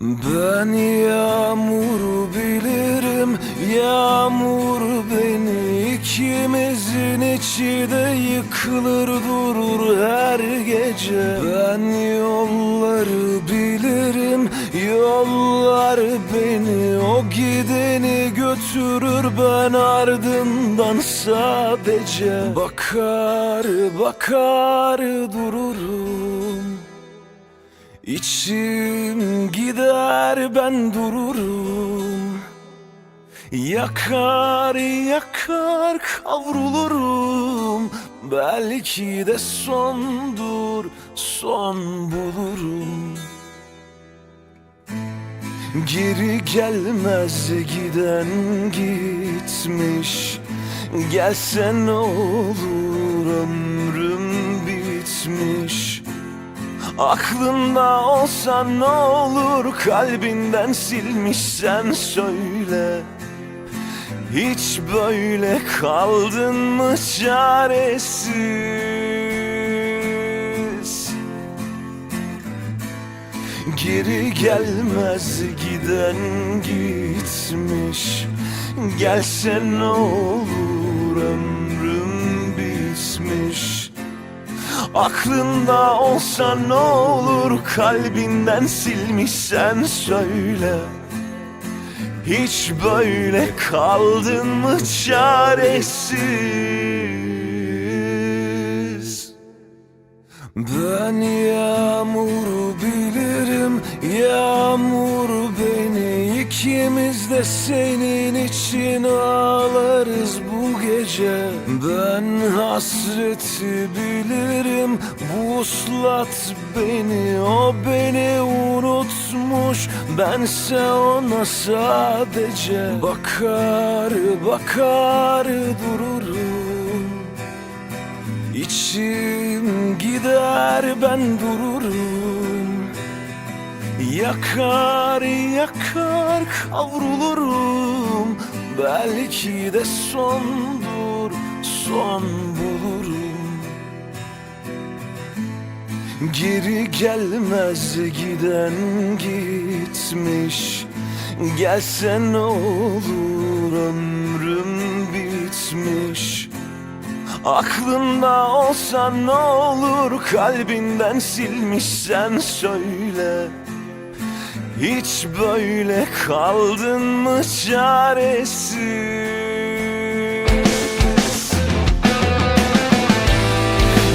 Ben yağmuru bilirim Yağmur beni ikimizin içi de yıkılır durur her gece. Ben yolları bilirim Yollar beni o gideni götürür Ben ardından sadece. Bakar bakar dururum İçim gider ben dururum. Yakar yakar kavrulurum. Belki de sondur son bulurum. Geri gelmez giden gitmiş. Gelse ne olur ömrüm bitmiş Aklında olsa ne olur kalbinden silmişsen söyle. Hiç böyle kaldın mı çaresiz? Geri gelmez giden gitmiş. Gelse ne olur ömrüm bitmiş Aklında olsa ne olur kalbinden silmişsen söyle. Hiç böyle kaldın mı çaresiz? Ben ikimiz de senin için ağlarız bu gece. Ben hasreti bilirim. Vuslat beni o beni unutmuş. Bense ona sadece Bakar bakar dururum. İçim gider ben dururum Yakar yakar kavrulurum. Belki de sondur son bulurum. Geri gelmez giden gitmiş. Gelse ne olur ömrüm bitmiş. Aklında olsa ne olur kalbinden silmişsen söyle Hiç böyle kaldın mı çaresiz?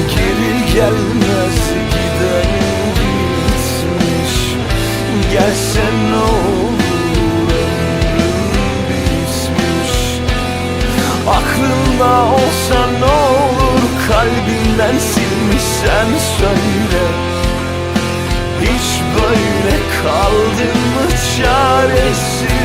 Geri gelmez giden gitmiş. Gelse ne olur ömrüm bitmiş. Aklında olsa ne olur kalbinden silmişsen söyle. Hiç böyle kaldın mı çaresiz